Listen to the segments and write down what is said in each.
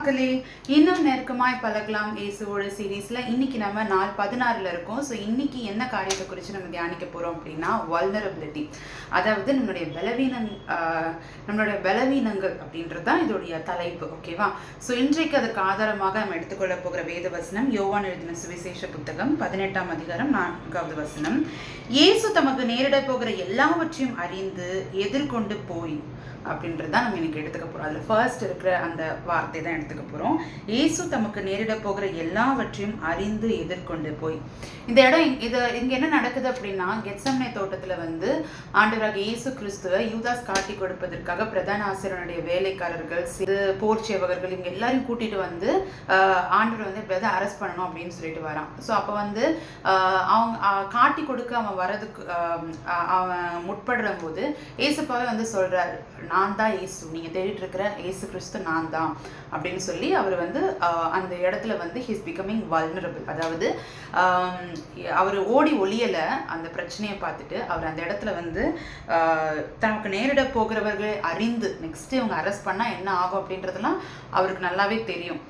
மக்களே இன்னும் நெருக்கமாய் பழகலாம் இயேசுவோட சீரீஸ்ல இன்னைக்கு நம்ம நாள் பதினாறுல இருக்கோம். ஸோ இன்னைக்கு என்ன காரியத்தை குறித்து நம்ம தியானிக்க போறோம் அப்படின்னா வல்னரபிலிட்டி அதாவது நம்மளுடைய பலவீனங் ஆஹ் நம்மளுடைய பலவீனங்கள் அப்படின்றது தான் இதோடைய தலைப்பு ஓகேவா ஸோ இன்றைக்கு அதற்கு ஆதாரமாக நம்ம எடுத்துக்கொள்ள போகிற வேத வசனம் யோவான் எழுதின சுவிசேஷ புத்தகம் பதினெட்டாம் அதிகாரம் நான்காவது வசனம். இயேசு தமக்கு நேரிட போகிற எல்லாவற்றையும் அறிந்து எதிர்கொண்டு போய் அப்படின்றது தான் நம்ம இன்னைக்கு எடுத்துக்க போகிறோம் அதில் ஃபர்ஸ்ட் இருக்கிற அந்த வார்த்தை தான் எடுத்துக்க போகிறோம் இயேசு தமக்கு நேரிட போகிற எல்லாவற்றையும் அறிந்து எதிர்கொண்டு போய். இந்த இடம் இது இங்கே என்ன நடக்குது அப்படின்னா கெட்சம்னை தோட்டத்தில் வந்து ஆண்டவராக இயேசு கிறிஸ்துவை யூதாஸ் காட்டி கொடுப்பதற்காக பிரதான ஆசிரியனுடைய வேலைக்காரர்கள் சிறு போர் சேவகர்கள் இவங்க எல்லாரையும் கூட்டிட்டு வந்து ஆண்டவர் வந்து எப்படியாவது அரெஸ்ட் பண்ணணும் அப்படின்னு சொல்லிட்டு வரான். ஸோ அப்போ வந்து அவங்க காட்டி கொடுக்க அவன் வரதுக்கு அவன் முற்படுற போது ஏசுப்பாவே வந்து சொல்கிறார் நான் தான் ஏசு நீங்கள் தேடிட்டு இருக்கிற ஏசு கிறிஸ்து நான் தான் அப்படின்னு சொல்லி அவர் வந்து அந்த இடத்துல வந்து ஹிஸ் பிகமிங் வல்னரபிள் அதாவது அவர் ஓடி ஒளியலை அந்த பிரச்சனையை பார்த்துட்டு அவர் அந்த இடத்துல வந்து தனக்கு நேரிட போகிறவர்களை அறிந்து நெக்ஸ்ட் இவங்க அரெஸ்ட் பண்ணால் என்ன ஆகும் அப்படின்றதெல்லாம் அவருக்கு நல்லாவே தெரியும்.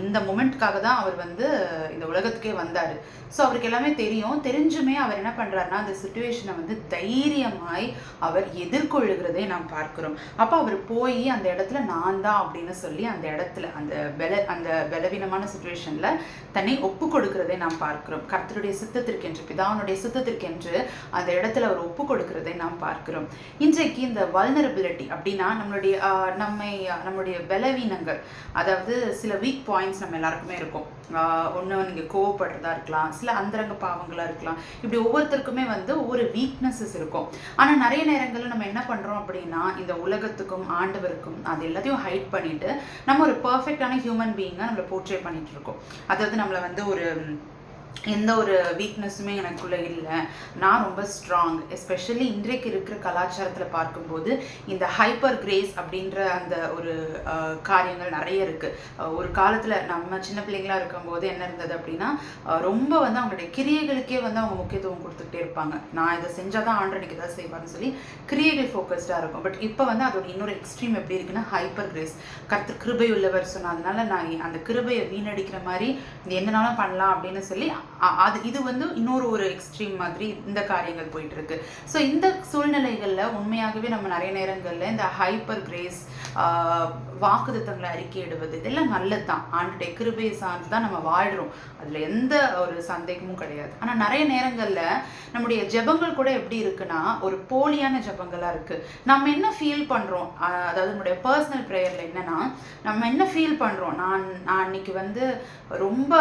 இந்த மூமெண்ட்காக தான் அவர் வந்து இந்த உலகத்துக்கே வந்தார். ஸோ அவருக்கு எல்லாமே தெரியும். தெரிஞ்சுமே அவர் என்ன பண்ணுறாருன்னா அந்த சுச்சுவேஷனை வந்து தைரியமாய் அவர் எதிர்கொள்ளுகிறதை நாம் பார்க்கிறோம். அப்போ அவர் போய் அந்த இடத்துல நான் தான் அப்படின்னு சொல்லி அந்த இடத்துல அந்த பல அந்த பலவீனமான சுச்சுவேஷனில் தன்னை ஒப்பு கொடுக்கிறதை நாம் பார்க்கிறோம். கர்த்தருடைய சித்தத்திற்கென்று பிதாவுனுடைய சித்தத்திற்கென்று அந்த இடத்துல அவர் ஒப்பு கொடுக்கிறதை நாம் பார்க்கிறோம். இன்றைக்கு இந்த வல்னரபிலிட்டி அப்படின்னா நம்மளுடைய நம்மை நம்மளுடைய பலவீனங்கள் அதாவது சில வீக் பாயிண்ட்ஸ் நம்ம எல்லாருக்குமே இருக்கும். ஒன்று நீங்கள் கோவப்படுறதா இருக்கலாம் சில அந்தரங்க பாவங்களாக இருக்கலாம். இப்படி ஒவ்வொருத்தருக்குமே வந்து ஒவ்வொரு வீக்னஸஸ் இருக்கும். ஆனால் நிறைய நேரங்களில் நம்ம என்ன பண்ணுறோம் அப்படின்னா இந்த உலக உலகத்துக்கும் ஆண்டவருக்கும் அது எல்லாத்தையும் ஹைட் பண்ணிட்டு நம்ம ஒரு பர்ஃபெக்டான ஹியூமன் பீயிங்காக நம்மளை போர்ட்ரே பண்ணிட்டு இருக்கோம். அதாவது நம்மளை வந்து ஒரு எந்த ஒரு வீக்னஸுமே எனக்குள்ளே இல்லை. நான் ரொம்ப ஸ்ட்ராங் எஸ்பெஷலி இன்றைக்கு இருக்கிற கலாச்சாரத்தில் பார்க்கும்போது இந்த ஹைப்பர் கிரேஸ் அப்படின்ற அந்த ஒரு காரியங்கள் நிறைய இருக்குது ஒரு காலத்தில் நம்ம சின்ன பிள்ளைங்களா இருக்கும்போது என்ன இருந்தது அப்படின்னா ரொம்ப வந்து அவங்களுடைய கிரியைகளுக்கே வந்து அவங்க முக்கியத்துவம் கொடுத்துக்கிட்டே இருப்பாங்க. நான் இதை செஞ்சால் தான் ஆண்டனைக்கு தான் செய்வான்னு சொல்லி கிரியைகள் ஃபோக்கஸ்டாக இருக்கும். பட் இப்போ வந்து அதோட இன்னொரு எக்ஸ்ட்ரீம் எப்படி இருக்குன்னா ஹைப்பர் கிரேஸ் கருத்து கிருபை உள்ளவர் சொன்னதுனால நான் அந்த கிருபையை வீணடிக்கிற மாதிரி இது பண்ணலாம் அப்படின்னு சொல்லி அது இது வந்து இன்னொரு ஒரு எக்ஸ்ட்ரீம் மாதிரி இந்த காரியங்கள் போயிட்டு இருக்கு ஸோ இந்த சூழ்நிலைகளில் உண்மையாகவே நம்ம நிறைய நேரங்களில் இந்த ஹைப்பர் கிரேஸ் வாக்குத்தத்தங்களை அறிக்கையிடுவது இதெல்லாம் நல்லது தான் ஆண்டுடைய கிருபையை சார்ந்து தான் நம்ம வாழ்கிறோம் அதில் எந்த ஒரு சந்தேகமும் கிடையாது. ஆனால் நிறைய நேரங்களில் நம்முடைய ஜெபங்கள் கூட எப்படி இருக்குன்னா ஒரு போலியான ஜபங்களாக இருக்குது நம்ம என்ன ஃபீல் பண்ணுறோம் அதாவது நம்முடைய பர்சனல் ப்ரேயரில் என்னன்னா நம்ம என்ன ஃபீல் பண்ணுறோம் நான் நான் இன்னைக்கு வந்து ரொம்ப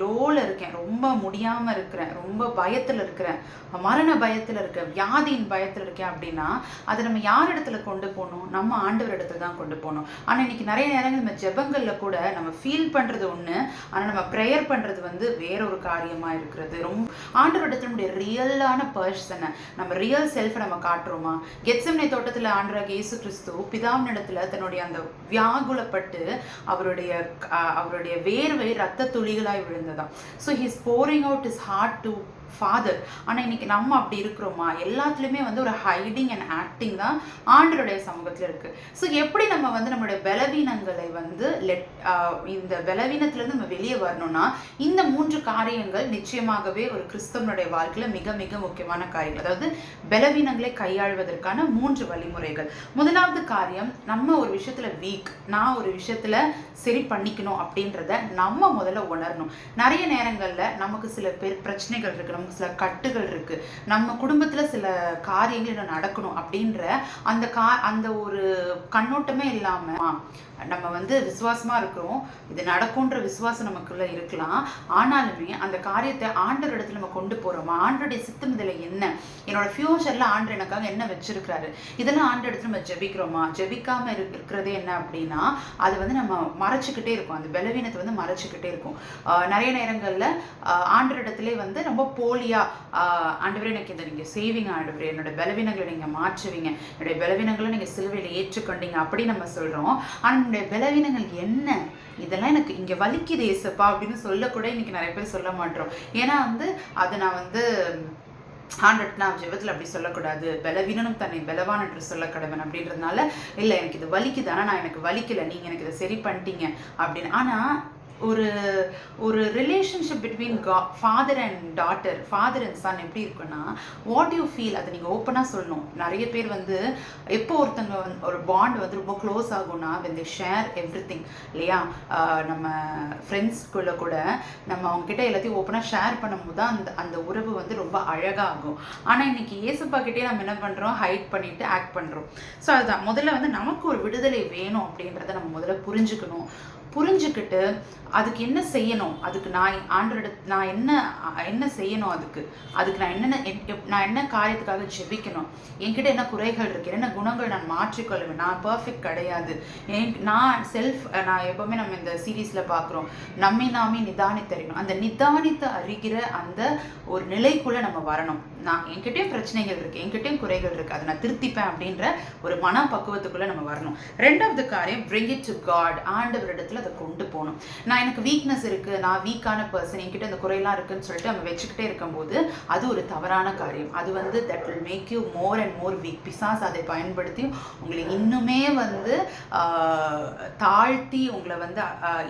லோவில் இருக்கேன். ரொம்ப முடியாமல் இருக்கிறேன். ரொம்ப பயத்தில் இருக்கிறேன். மரண பயத்தில் இருக்கேன். வியாதியின் பயத்தில் இருக்கேன் அப்படின்னா அதை நம்ம யார் இடத்துல கொண்டு போகணும்? நம்ம ஆண்டவர் இடத்துல தான் கொண்டு போகணும். ஆனால் இன்னைக்கு நிறைய நேரங்கள் நம்ம ஜெபங்களில் கூட நம்ம ஃபீல் பண்ணுறது ஒன்று ஆனால் நம்ம ப்ரேயர் பண்ணுறது வந்து வேற ஒரு காரியமா இருக்கிறது. ரொம்ப ஆண்டவர் நம்முடைய ரியலான பர்சனை நம்ம ரியல் செல்ஃபை நம்ம காட்டுறோமா? கெட்சம்னை தோட்டத்தில் ஆண்டராக இயேசு கிறிஸ்து பிதாவின் இடத்துல தன்னுடைய அந்த வியாகுலப்பட்டு அவருடைய அவருடைய வேர்வை ரத்த துளிகளாய் விழுந்ததாம். So he's boring out is hard to father ஆனால் இன்னைக்கு நம்ம அப்படி இருக்கிறோமா? எல்லாத்துலயுமே வந்து ஒரு ஹைடிங் அண்ட் ஆக்டிங் தான் ஆண்டருடைய சமூகத்தில் இருக்கு. ஸோ எப்படி நம்ம வந்து நம்மளுடைய பலவீனங்களை வந்து லெட் இந்த பலவீனத்துலேருந்து நம்ம வெளியே வரணும்னா இந்த மூன்று காரியங்கள் நிச்சயமாகவே ஒரு கிறிஸ்தவனுடைய வாழ்க்கையில் மிக மிக முக்கியமான காரியங்கள். அதாவது பலவீனங்களை கையாள்வதற்கான மூன்று வழிமுறைகள். முதலாவது காரியம் நம்ம ஒரு விஷயத்துல வீக் நான் ஒரு விஷயத்துல சரி பண்ணிக்கணும் அப்படின்றத நம்ம முதல்ல உணரணும். நிறைய நேரங்களில் நமக்கு சில பேர் பிரச்சனைகள் இருக்கணும். நமக்கு சில கட்டுகள் இருக்கு. நம்ம குடும்பத்துல சில காரியங்கள் நடக்கணும் அப்படின்ற அந்த கா அந்த ஒரு கண்ணோட்டமே இல்லாம நம்ம வந்து விசுவாசமாக இருக்கிறோம். இது நடக்கும்ன்ற விசுவாசம் நமக்குள்ளே இருக்கலாம். ஆனாலுமே அந்த காரியத்தை ஆண்டர் இடத்துல நம்ம கொண்டு போகிறோமா ஆண்டருடைய சித்தம் இதில் என்ன? என்னோட ஃப்யூச்சரில் ஆண்டர் எனக்காக என்ன வச்சுருக்கிறாரு? இதெல்லாம் ஆண்டர் இடத்துல நம்ம ஜெபிக்கிறோமா? ஜெபிக்காமல் இரு- இருக்கிறதே என்ன அப்படின்னா அது வந்து நம்ம மறைச்சிக்கிட்டே இருக்கும். அந்த பலவீனத்தை வந்து மறைச்சிக்கிட்டே இருக்கும். நிறைய நேரங்களில் ஆண்டர் இடத்துல வந்து ரொம்ப போலியாக ஆண்டவரே எனக்கு இதை நீங்கள் செய்வீங்க ஆண்டவரே. என்னோட பலவீனங்களை நீங்கள் மாற்றுவீங்க. என்னுடைய பலவீனங்களை நீங்கள் சிலுவையில் ஏற்றுக்கொண்டீங்க அப்படி நம்ம சொல்கிறோம் ஆனால் நம்முடைய பலவீனங்கள் என்ன? இதெல்லாம் எனக்கு இங்கே வலிக்குது ஏசப்பா அப்படின்னு சொல்லக்கூட இன்றைக்கி நிறைய பேர் சொல்ல மாட்டோம். ஏன்னா வந்து அதை நான் வந்து ஹண்ட்ரட் நான் ஜெபத்தில் அப்படி சொல்லக்கூடாது. பலவீனனும் தன்னை பலவான் என்று சொல்ல கடவன் அப்படின்றதுனால இல்லை எனக்கு இது வலிக்குது. ஆனால் நான் எனக்கு வலிக்கலை. நீங்கள் எனக்கு இதை சரி பண்ணிட்டீங்க. அப்படின்னு. ஆனால் ஒரு ஒரு ரிலேஷன்ஷிப் பிட்வீன் கா father and daughter father and son எப்படி இருக்குன்னா வாட் யூ ஃபீல் அதை நீங்கள் ஓப்பனாக சொல்லணும். நிறைய பேர் வந்து எப்போ ஒருத்தங்க வந்து ஒரு பாண்ட் வந்து ரொம்ப க்ளோஸ் ஆகும்னா when they share everything இல்லையா நம்ம ஃப்ரெண்ட்ஸ்குள்ளே கூட நம்ம அவங்ககிட்ட எல்லாத்தையும் ஓப்பனாக ஷேர் பண்ணும்போது தான் அந்த அந்த உறவு வந்து ரொம்ப அழகாகும். ஆனால் இன்னைக்கு ஏசப்பா கிட்டே நம்ம என்ன பண்ணுறோம் ஹைட் பண்ணிவிட்டு ஆக்ட் பண்ணுறோம் ஸோ அதுதான். முதல்ல வந்து நமக்கு ஒரு விடுதலை வேணும் அப்படின்றத நம்ம முதல்ல புரிஞ்சுக்கணும். புரிஞ்சுக்கிட்டு அதுக்கு என்ன செய்யணும்? அதுக்கு நான் ஆண்டோட நான் என்ன என்ன செய்யணும் அதுக்கு? அதுக்கு நான் என்னென்ன என்- எப்- நான் என்ன காரியத்துக்காக ஜெபிக்கணும்? என்கிட்ட என்ன குறைகள் இருக்கு? என்ன குணங்கள் நான் மாற்றிக்கொள்வேன் நான் பர்ஃபெக்ட் கிடையாது. என் நான் செல்ஃப் நான் எப்பவுமே நம்ம இந்த சீரீஸில் பார்க்குறோம். நம்மை நாமே நிதானித்தறியணும். அந்த நிதானித்து அறிகிற அந்த ஒரு நிலைக்குள்ள நம்ம வரணும். நான் என்கிட்டயும் பிரச்சனைகள் இருக்குது என்கிட்டயும் குறைகள் இருக்குது அதை நான் திருத்திப்பேன் அப்படின்ற ஒரு மன பக்குவத்துக்குள்ளே நம்ம வரணும். ரெண்டாவது காரியம் பிரிங் இட் டு காட் ஆண்டவரிடத்தில் அதை கொண்டு போகணும். நான் எனக்கு வீக்னஸ் இருக்கு நான் வீக்கான பர்சன் என்கிட்ட இந்த குறையெல்லாம் இருக்குன்னு சொல்லிட்டு நம்ம வச்சுக்கிட்டே இருக்கும்போது அது ஒரு தவறான காரியம். அது வந்து that will make you more and more weak பிசாஸ் அதை பயன்படுத்தி உங்களை இன்னுமே வந்து தாழ்த்தி உங்களை வந்து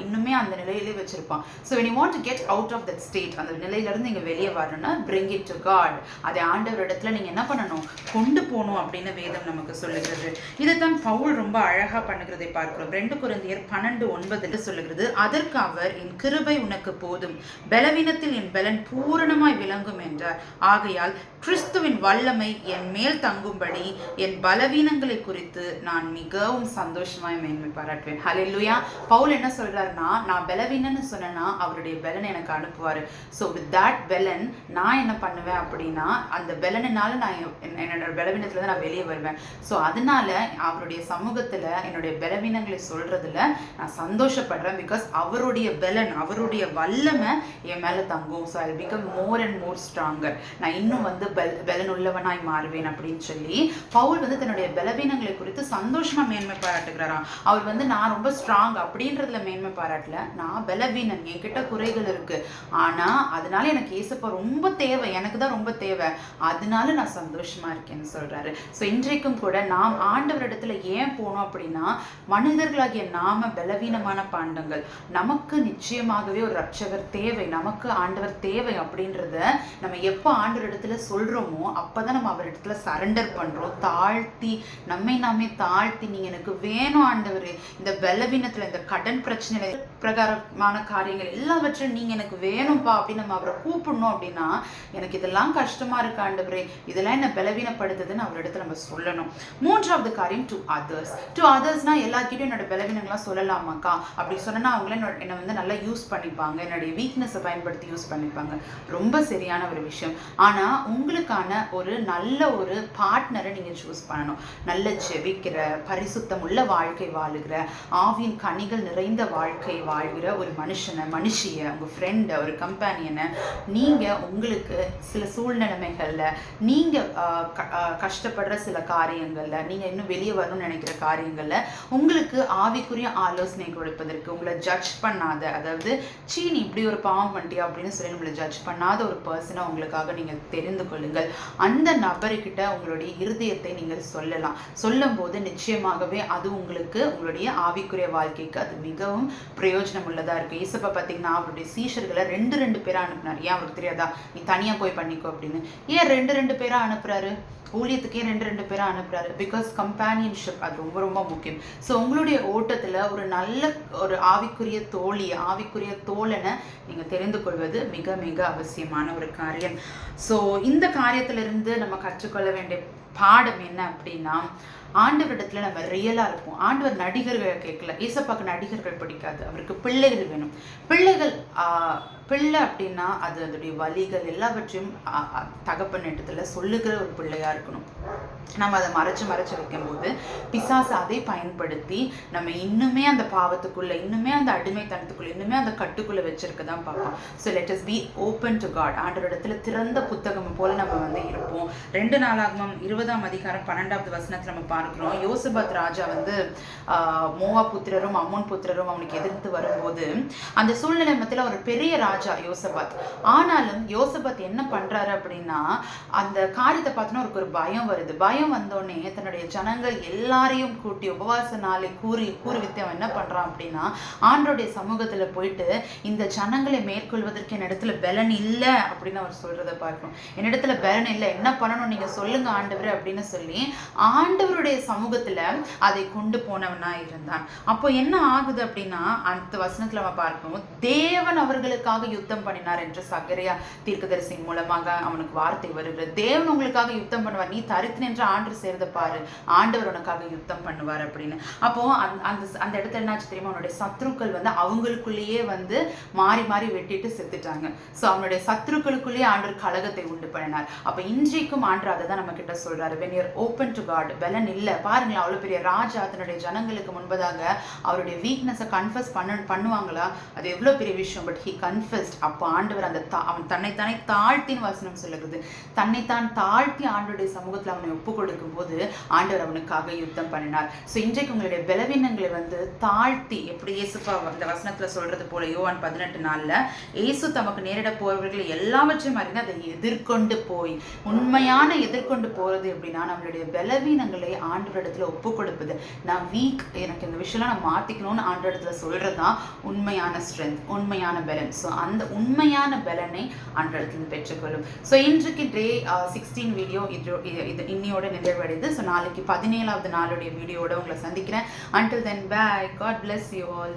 இன்னுமே அந்த நிலையிலே வச்சிருப்பான். So when you want to get out of that state அந்த நிலையிலேருந்து நீங்கள் வெளியே வரணும்னா bring இட் டு காட் அதை ஆண்டவர் இடத்துல நீங்கள் என்ன பண்ணணும்? கொண்டு போகணும் அப்படின்னு வேதம் நமக்கு சொல்லுகிறது. இதைத்தான் பவுல் ரொம்ப அழகா பண்ணுகிறதை பார்க்குறோம். ரெண்டு குழந்தையர் பன்னெண்டு ஒன்பது ஒன்பதுல சொல்லுகிறது. அதற்கு அவர் என் கிருபை உனக்கு போதும். பலவீனத்தில் என் பலன் பூரணமாய் விளங்கும் என்றார். ஆகையால் கிறிஸ்துவின் வல்லமை என் மேல் தங்கும்படி என் பலவீனங்களை குறித்து நான் மிகவும் சந்தோஷமாய் மேன்மை பாராட்டுவேன். ஹalleluya பவுல் என்ன சொல்றாருன்னா நான் பலவீனன்னு சொன்னேன்னா அவருடைய பலன் எனக்கு அனுப்புவாரு. ஸோ வித் தட் பலன் நான் என்ன பண்ணுவேன் அப்படின்னா அந்த பலனினால நான் என்னோட பலவீனத்துல தான் நான் வெளியே வருவேன். ஸோ அதனால அவருடைய சமூகத்துல என்னுடைய பலவீனங்களை சொல்றதுல நான் சந்தோஷப்படுறேன் பிகாஸ் அவருடைய பலன் அவருடைய வல்லமை என் மேலே தங்கும். So I become more and more stronger நான் இன்னும் வந்து பெல் பலன் உள்ளவனாய் மாறுவேன் அப்படின்னு சொல்லி பவுல் வந்து தன்னுடைய பலவீனங்களை குறித்து சந்தோஷமா மேன்மை பாராட்டுகிறாராம். அவர் வந்து நான் ரொம்ப ஸ்ட்ராங் அப்படின்றதுல மேன்மை பாராட்டல. நான் பலவீனன். என்கிட்ட குறைகள் இருக்கு. ஆனா அதனால எனக்கு ஏசப்பா ரொம்ப தேவை. எனக்கு தான் ரொம்ப தேவை. அதனால நான் சந்தோஷமா இருக்கேன்னு சொல்றாரு. ஸோ இன்றைக்கும் கூட நாம் ஆண்டவரிடத்துல ஏன் போனோம் அப்படின்னா மனிதர்களாகிய நாம பலவீனமான பாண்டங்கள் நமக்கு நிச்சயமாகவே ஒரு ரட்சகர் தேவை. நமக்கு ஆண்டவர் தேவை அப்படின்றத நம்ம எப்போ ஆண்டவரிடத்துல சொல்றோமோ அப்பதான் நம்ம அவர் இடத்துல சரண்டர் பண்றோம். தாழ்த்தி நம்மை நாமே தாழ்த்தி நீங்கள் எனக்கு வேணும் ஆண்டவர். இந்த பலவீனத்தில் இந்த கடன் பிரச்சனையில் பிரகாரமான காரியங்கள் எல்லாவற்றையும் நீங்கள் எனக்கு வேணும்ப்பா அப்படின்னு நம்ம அவரை கூப்பிடணும் அப்படின்னா எனக்கு இதெல்லாம் கஷ்டமாக இருக்கு ஆண்டவரே. இதெல்லாம் என்ன பலவீனப்படுத்துதுன்னு அவரிடத்துல நம்ம சொல்லணும். மூன்றாவது காரியம் டு அதர்ஸ் டு அதர்ஸ்னா எல்லார்கிட்டயும் என்னோட பலவீனங்களாம் சொல்லலாமாக்கா? அப்படி சொன்னால் அவங்கள என்னோட- என்னை வந்து நல்லா யூஸ் பண்ணிப்பாங்க. என்னுடைய வீக்னஸை பயன்படுத்தி யூஸ் பண்ணிப்பாங்க. ரொம்ப சரியான ஒரு விஷயம். ஆனால் உங்களுக்கான ஒரு நல்ல ஒரு பார்ட்னரை நீங்கள் சூஸ் பண்ணணும். நல்ல ஜெபிக்கிற பரிசுத்தம் உள்ள வாழ்க்கை வாழுகிற ஆவியின் கனிகள் நிறைந்த வாழ்க்கை வாழ்கிற ஒரு மனுஷனை மனுஷிய உங்கள் ஃப்ரெண்டை ஒரு கம்பேனியனை நீங்க உங்களுக்கு சில சூழ்நிலைமைகள்ல நீங்க ஆஹ், க- ஆஹ், கஷ்டப்படுற சில காரியங்கள்ல நீங்க இன்னும் வெளியே வரணும்னு நினைக்கிற காரியங்கள்ல உங்களுக்கு ஆவிக்குரிய ஆலோசனை கொடுப்பதற்கு உங்களை ஜட்ஜ் பண்ணாத அதாவது சீ நீ இப்படி ஒரு பாவம் பண்ணிட்டியா? அப்படின்னு சொல்லி நம்மளை ஜட்ஜ் பண்ணாத ஒரு பர்சனை உங்களுக்காக நீங்கள் தெரிந்து கொள்ளுங்கள். அந்த நபர்கிட்ட உங்களுடைய இருதயத்தை நீங்கள் சொல்லலாம். சொல்லும்போது நிச்சயமாகவே அது உங்களுக்கு உங்களுடைய ஆவிக்குரிய வாழ்க்கைக்கு அது மிகவும் பிரயோஜனம் உள்ளதாக இருக்கு. ஏசப்பா பார்த்தீங்கன்னா அவருடைய சீஷர்களை ரெண்டு ரெண்டு பேராக அனுப்புனார். ஏன் அவருக்கு தெரியாதா? நீ தனியாக போய் பண்ணிக்கோ அப்படின்னு. ஏன் ரெண்டு ரெண்டு பேராக அனுப்புகிறாரு ஊழியத்துக்கே ரெண்டு ரெண்டு பேராக அனுப்புகிறாரு பிகாஸ் கம்பேனியன்ஷிப் அது ரொம்ப ரொம்ப முக்கியம். ஸோ உங்களுடைய ஓட்டத்தில் ஒரு நல்ல ஒரு ஆவிக்குரிய தோழி ஆவிக்குரிய தோழனை நீங்கள் தெரிந்து கொள்வது மிக மிக அவசியமான ஒரு காரியம். ஸோ இந்த காரியத்திலிருந்து நம்ம கற்றுக்கொள்ள வேண்டிய பாடம் என்ன அப்படின்னா ஆண்டவரிடத்துல நம்ம ரியலா இருப்போம். ஆண்டவர் நடிகர்களை கேட்கல. ஏசப்பாக்கு நடிகர்கள் பிடிக்காது. அவருக்கு பிள்ளைகள் வேணும். பிள்ளைகள் பிள்ளை அப்படின்னா அது அதோடைய வலிகள் எல்லாவற்றையும் தகப்பன் இடத்துல சொல்லுகிற ஒரு பிள்ளையா இருக்கணும். நம்ம அதை மறைச்சு மறைச்சு வைக்கும்போது பிசாசு அதை பயன்படுத்தி நம்ம இன்னுமே அந்த பாவத்துக்குள்ள இன்னுமே அந்த அடிமைத்தனத்துக்குள்ள இன்னுமே அந்த கட்டுக்குள்ள வச்சிருக்க தான் பார்ப்போம் so let us be open to God ஆண்டவரிடத்துல திறந்த புத்தகம் போல நம்ம வந்து இருப்போம். ரெண்டு நாளாகவும் இருபதாம் அதிகாரம் பன்னெண்டாவது வசனத்தில் நம்ம பார்க்கிறோம் யோசபத் ராஜா வந்து மோவா புத்திரரும் அம்மோன் புத்திரரும் அவனுக்கு எதிர்த்து வரும்போது அந்த சூழ்நிலை மத்தியில் ஒரு பெரிய ராஜா யோசபத். ஆனாலும் யோசபத் என்ன பண்றாரு அப்படின்னா அந்த காரியத்தை பார்த்தோன்னா அவருக்கு ஒரு பயம் வருது. பயம் வந்தோடனே தன்னுடைய ஜனங்கள் எல்லாரையும் கூட்டி உபவாச நாளை கூறி கூறுவித்து அவன் என்ன பண்றான் அப்படின்னா ஆண்டோடைய சமூகத்துல போயிட்டு இந்த ஜனங்களை மேற்கொள்வதற்கு என்னிடத்துல பலன் இல்லை அப்படின்னு அவர் சொல்கிறத பார்க்கணும். என்னிடத்துல பலன் இல்லை. என்ன பண்ணணும் நீங்க சொல்லுங்க ஆண்டவர் அப்படின்னு சொல்லி ஆண்டவருடைய சமூகத்துல அதை கொண்டு போனவனா இருந்தான். அப்போ என்ன ஆகுது அப்படின்னா அந்த வசனத்துல நம்ம பார்க்கணும் தேவன் அவர்களுக்காக யுத்தம் பண்ணினார் என்று சகரியா தீர்க்கதரிசி மூலமாக அவனுக்கு வார்த்தை வருகிறது. தேவன் உங்களுக்காக யுத்தம் பண்ணுவார். நீ தரித்து நின்று ஆண்டு சேர்ந்த பாரு. ஆண்டவர் உனக்காக யுத்தம் பண்ணுவார் அப்படின்னு. அப்போ அந்த அந்த இடத்துல என்னாச்சு தெரியுமா? அவனுடைய சத்ருக்கள் வந்து அவங்களுக்குள்ளேயே வந்து மாறி மாறி வெட்டிட்டு செத்துட்டாங்க. ஸோ அவனுடைய சத்ருக்களுக்குள்ளேயே ஆண்டவர் கழகத்தை உண்டு பண்ணினார். அப்போ இன்றைக்கும் ஆண்டு அதை தான் நம்ம கிட்ட சொல்றாரு. When you're open to God பலன் இல்லை பாருங்களேன் அவ்வளோ பெரிய ராஜா தன்னுடைய ஜனங்களுக்கு முன்பதாக அவருடைய வீக்னஸை கன்ஃபஸ் பண்ண பண்ணுவாங்களா? அது எவ்வளோ பெரிய விஷயம். பட் ஹி கன்ஃபஸ்ட் அப்போ ஆண்டவர் அந்த தா- அவன் தன்னைத்தானே தாழ்த்தின்னு வசனம் சொல்லுகிறது. தன்னைத்தான் தாழ்த்தி ஆண்டவருடைய சமூகத்தில் அவனை ஒப்பு கொடுக்கும் போது ஆண்டவர் அவனுக்காக யுத்தம் பண்ணினார். ஸோ இன்றைக்கு உங்களுடைய பலவீனங்களை வந்து தாழ்த்தி எப்படி இயேசுப்பா அந்த வசனத்தில் சொல்கிறது போல யோவான் பதினெட்டு நாளில் இயேசு தமக்கு நேரிட போகிறவர்களை எல்லாவற்றையும் அறிந்து அதை எதிர்கொண்டு போய் உண்மையான எதிர்கொண்டு போகிறது எப்படின்னா நம்மளுடைய பலவீனங்களை ஆண்டவரிடத்துல ஒப்பு கொடுப்பது. நான் வீக் எனக்கு இந்த விஷயம்லாம் நான் மாத்திக்கணும்னு ஆண்டவரிடத்துல சொல்றதுதான் உண்மையான ஸ்ட்ரென்த் உண்மையான பலன். ஸோ அந்த உண்மையான பலனை ஆண்டவரிடத்துல பெற்றுக்கொள்ளும். ஸோ இன்றைக்கு டே சிக்ஸ்டீன் வீடியோ இது இது- இன்னையோட இன்னியோட நிறைவடையுது. ஸோ நாளைக்கு பதினேழாவது நாளுடைய வீடியோட உங்களை சந்திக்கிறேன். Until then bye God bless you all